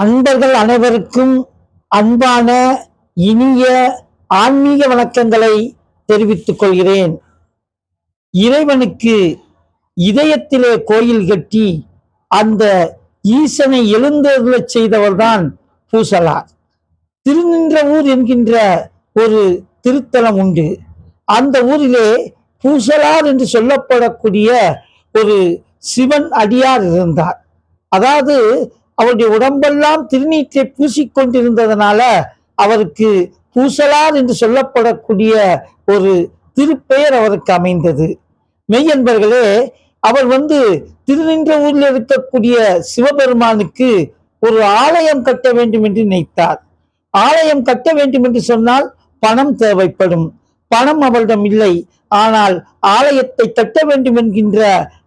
அன்பர்கள் அனைவருக்கும் அன்பான இனிய ஆன்மீக வணக்கங்களை தெரிவித்துக் கொள்கிறேன். இறைவனுக்கு இதயத்திலே கோயில் கட்டி அந்த ஈசனை எழுந்தருளச் செய்தவர்தான் பூசலார். திருநின்ற ஊர் என்கின்ற ஒரு திருத்தலம் உண்டு. அந்த ஊரிலே பூசலார் என்று சொல்லப்படக்கூடிய ஒரு சிவன் அடியார் இருந்தார். அதாவது அவருடைய உடம்பெல்லாம் திருநீற்றை பூசிக்கொண்டிருந்ததுனால அவருக்கு பூசலார் என்று சொல்லப்படக்கூடிய ஒரு திருப்பெயர் அவருக்கு அமைந்தது. மெய்யன்பர்களே அவர் வந்து திருநின்ற ஊரில் இருக்கக்கூடிய சிவபெருமானுக்கு ஒரு ஆலயம் கட்ட வேண்டும் என்று நினைத்தார். ஆலயம் கட்ட வேண்டும் என்று சொன்னால் பணம் தேவைப்படும். பணம் அவரிடம் இல்லை. ஆனால் ஆலயத்தை கட்ட வேண்டும் என்கின்ற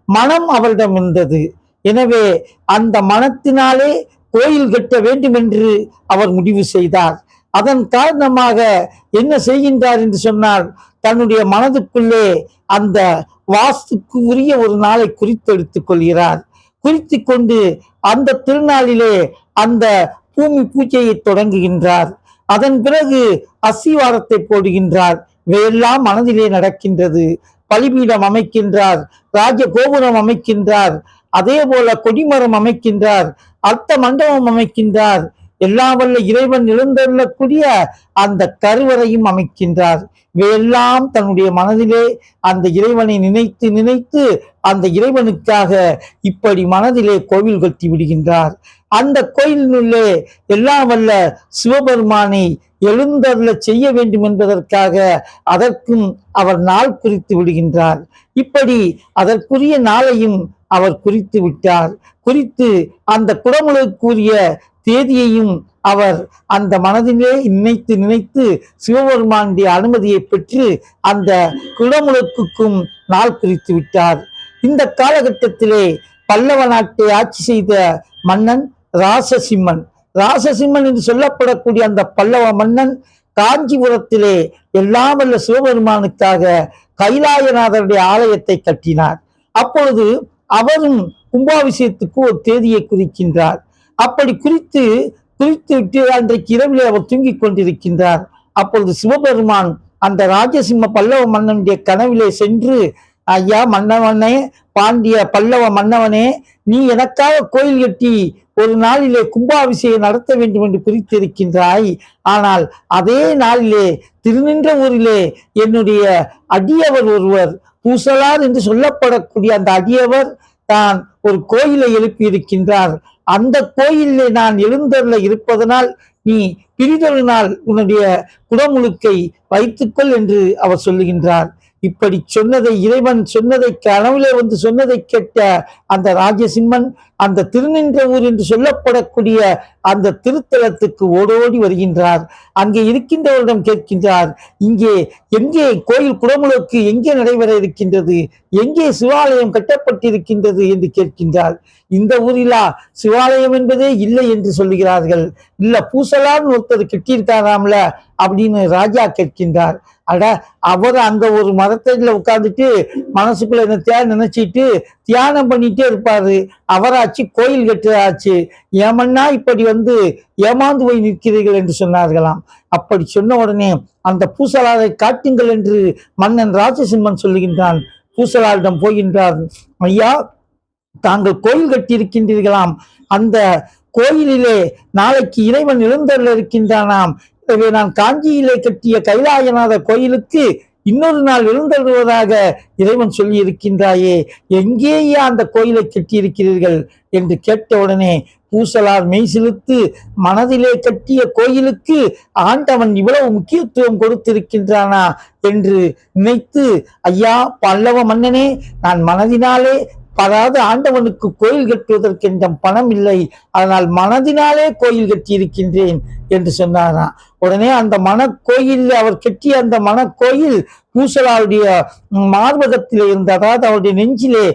மனம் அவரிடம் இருந்தது. எனவே அந்த மனத்தினாலே கோயில் கட்ட வேண்டும் என்று அவர் முடிவு செய்தார். அதன் காரணமாக என்ன செய்கின்றார் என்று சொன்னால் தன்னுடைய மனதுக்குள்ளே அந்த வாஸ்துக்கு உரிய ஒரு நாளை குறித்தெடுத்துக் கொள்கிறார். குறித்து கொண்டு அந்த திருநாளிலே அந்த பூமி பூஜையை தொடங்குகின்றார். அதன் பிறகு அசிவாரத்தை போடுகின்றார். இவையெல்லாம் மனதிலே நடக்கின்றது. பலிபீடம் அமைக்கின்றார். ராஜ கோபுரம் அமைக்கின்றார். அதே போல கொடிமரம் அமைக்கின்றார் அர்த்த மண்டபம் அமைக்கின்றார் எல்லாம் வல்ல இறைவன் எழுந்தருளக்கூடிய அந்த கருவறையும் அமைக்கின்றார். இவையெல்லாம் தன்னுடைய மனதிலே அந்த இறைவனை நினைத்து நினைத்து அந்த இறைவனுக்காக இப்படி மனதிலே கோவில் கட்டி விடுகின்றார். அந்த கோயிலினுள்ளே எல்லாம் வல்ல சிவபெருமானை எழுந்தருள செய்ய வேண்டும் என்பதற்காக அதற்கும் அவர் நாள் குறித்து விடுகின்றார். இப்படி அதற்குரிய நாளையும் அவர் குறித்து விட்டார். குறித்து அந்த குடமுழுக்குரிய தேதியையும் அவர் அந்த மனதிலே நினைத்து நினைத்து சிவபெருமானுடைய அனுமதியை பெற்று அந்த குடமுழுக்குக்கும் நாள் குறித்து விட்டார். இந்த காலகட்டத்திலே பல்லவ நாட்டை ஆட்சி செய்த மன்னன் ராசசிம்மன். ராசசிம்மன் என்று சொல்லப்படக்கூடிய அந்த பல்லவ மன்னன் காஞ்சிபுரத்திலே எல்லாம் வல்ல சிவபெருமானுக்காக கைலாயநாதருடைய ஆலயத்தை கட்டினார். அப்பொழுது அவரும் கும்பாபிஷேகத்துக்கு ஒரு தேதியை குறிக்கின்றார். அப்படி குறித்து குறித்து விட்டு அன்றைக்கு இரவிலே அவர் தூங்கிக் கொண்டிருக்கின்றார். அப்பொழுது சிவபெருமான் அந்த ராஜசிம்ம பல்லவ மன்னனுடைய கனவிலே சென்று ஐயா மன்னவனே பாண்டிய பல்லவ மன்னவனே நீ எனக்காக கோயில் கட்டி ஒரு நாளிலே கும்பாபிஷேகம் நடத்த வேண்டும் என்று குறித்திருக்கின்றாய் ஆனால் அதே நாளிலே திருநின்ற ஊரிலே என்னுடைய அடியவர் ஒருவர் பூசலார் என்று சொல்லப்படக்கூடிய அந்த அடியவர் தான் ஒரு கோயிலை எழுப்பியிருக்கின்றார். அந்த கோயிலே நான் எழுந்தருள இருப்பதனால் நீ பிரிதொரு நாள் உன்னுடைய குடமுழுக்கை வைத்துக்கொள் என்று அவர் சொல்லுகின்றார். இப்படி சொன்னதை இறைவன் சொன்னதை கனவுல வந்து சொன்னதை கேட்ட அந்த ராஜசிம்மன் அந்த திருநின்ற ஊர் என்று சொல்லப்படக்கூடிய அந்த திருத்தலத்துக்கு ஓடோடி வருகின்றார். அங்கே இருக்கின்றவரிடம் கேட்கின்றார் இங்கே எங்கே கோயில் குடமுழுக்கு எங்கே நடைபெற இருக்கின்றது? எங்கே சிவாலயம் கட்டப்பட்டிருக்கின்றது? என்று கேட்கின்றார். இந்த ஊரிலா சிவாலயம் என்பதே இல்லை என்று சொல்லுகிறார்கள். இல்ல பூசலான்னு ஒருத்தர் கட்டியிருக்காராம்ல அப்படின்னு ராஜா கேட்கின்றார். அட அவர் அங்க ஒரு மரத்தடியில உட்கார்ந்துட்டு மனசுக்குள்ள என்னத்தையா நினைச்சிட்டு தியானம் பண்ணிட்டே இருப்பாரு. அவராச்சு கோயில் கட்டுறாச்சு. ஏமன்னா இப்படி வந்து ஏமாந்து போய் நிற்கிறீர்கள் என்று சொன்னார்களாம். அப்படி சொன்ன உடனே அந்த பூசலாரை காட்டுங்கள் என்று மன்னன் ராஜசிம்மன் சொல்லுகின்றான். பூசலாரிடம் போகின்றார் ஐயா தாங்கள் கோயில் கட்டியிருக்கின்றீர்களாம். அந்த கோயிலிலே நாளைக்கு இறைவன் எழுந்தருள் இருக்கின்றானாம். எனவே நான் காஞ்சியிலே கட்டிய கைலாயநாத கோயிலுக்கு இன்னொரு நாள் எழுந்தருவதாக இறைவன் சொல்லி இருக்கின்றாயே எங்கேயே அந்த கோயிலை கட்டியிருக்கிறீர்கள்? என்று கேட்ட உடனே பூசலார் மெய் சிலுத்து மனதிலே கட்டிய கோயிலுக்கு ஆண்டவன் இவ்வளவு முக்கியத்துவம் கொடுத்திருக்கின்றானா? என்று நினைத்து ஐயா பல்லவ மன்னனே நான் மனதினாலே அதாவது ஆண்டவனுக்கு கோயில் கட்டுவதற்கு என்ற பணம் இல்லை. அதனால் மனதினாலே கோயில் கட்டி இருக்கின்றேன் என்று சொன்னாராம். உடனே அந்த மனக்கோயில் அவர் கட்டிய அந்த மனக்கோயில் பூசலாவுடைய மார்பகத்திலே இருந்த அதாவது அவருடைய நெஞ்சிலே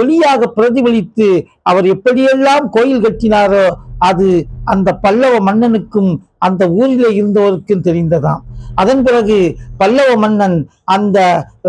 ஒளியாக பிரதிபலித்து அவர் எப்படியெல்லாம் கோயில் கட்டினாரோ அது அந்த பல்லவ மன்னனுக்கும் அந்த ஊரில் இருந்தவருக்கும் தெரிந்ததாம். அதன் பிறகு பல்லவ மன்னன் அந்த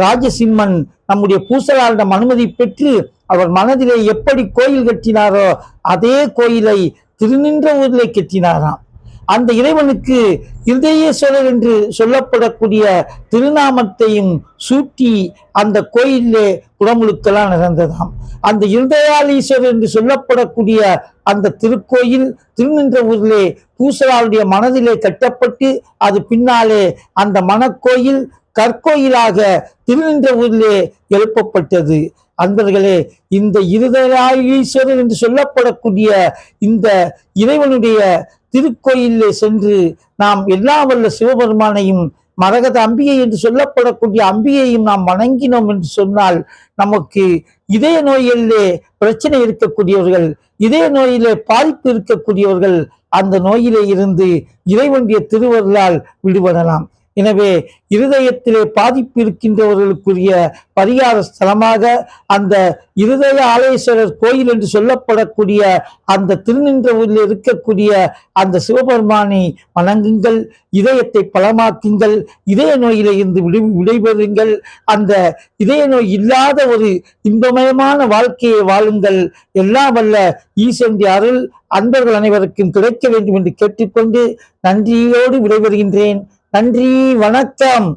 ராஜசிம்மன் நம்முடைய பூசலாரிடம் அனுமதி பெற்று அவர் மனதிலே எப்படி கோயில் கட்டினாரோ அதே கோயிலை திருநின்ற ஊரிலே கட்டினாராம். அந்த இறைவனுக்கு இருதயேஸ்வரர் என்று சொல்லப்படக்கூடிய திருநாமத்தையும் சூட்டி அந்த கோயிலே குடமுழுக்கெல்லாம் நடந்ததாம் அந்த இருதயாலீஸ்வரர் என்று சொல்லப்படக்கூடிய அந்த திருக்கோயில் திருநின்ற ஊரிலே பூசலாருடைய மனதிலே கட்டப்பட்டு அது பின்னாலே அந்த மணக்கோயில் கற்கோயிலாக திருநின்ற ஊரிலே எழுப்பப்பட்டது. அன்பர்களே இந்த இருதராயீஸ்வரர் என்று சொல்லப்படக்கூடிய இந்த இறைவனுடைய திருக்கோயிலே சென்று நாம் எல்லா வல்ல சிவபெருமானையும் மரகத அம்பிகை என்று சொல்லப்படக்கூடிய அம்பிகையும் நாம் வணங்கினோம் என்று சொன்னால் நமக்கு இதய நோயிலே பிரச்சனை இருக்கக்கூடியவர்கள் இதய நோயிலே பாதிப்பு இருக்கக்கூடியவர்கள் அந்த நோயிலே இருந்து இறைவனுடைய திருவருளால் விடுபடலாம். எனவே இருதயத்திலே பாதிப்பு இருக்கின்றவர்களுக்குரிய பரிகார ஸ்தலமாக அந்த இருதய ஆலேஸ்வரர் கோயில் என்று சொல்லப்படக்கூடிய அந்த திருநின்றவரில் இருக்கக்கூடிய அந்த சிவபெருமானை வணங்குங்கள் இதயத்தை பலமாக்குங்கள் இதய நோயிலிருந்து விடு விடைபெறுங்கள். அந்த இதய நோய் இல்லாத ஒரு இன்பமயமான வாழ்க்கையை வாழுங்கள். எல்லாம் வல்ல ஈசனுடைய அருள் அன்பர்கள் அனைவருக்கும் கிடைக்க வேண்டும் என்று கேட்டுக்கொண்டு நன்றியோடு விடைபெறுகின்றேன். நன்றி வணக்கம்.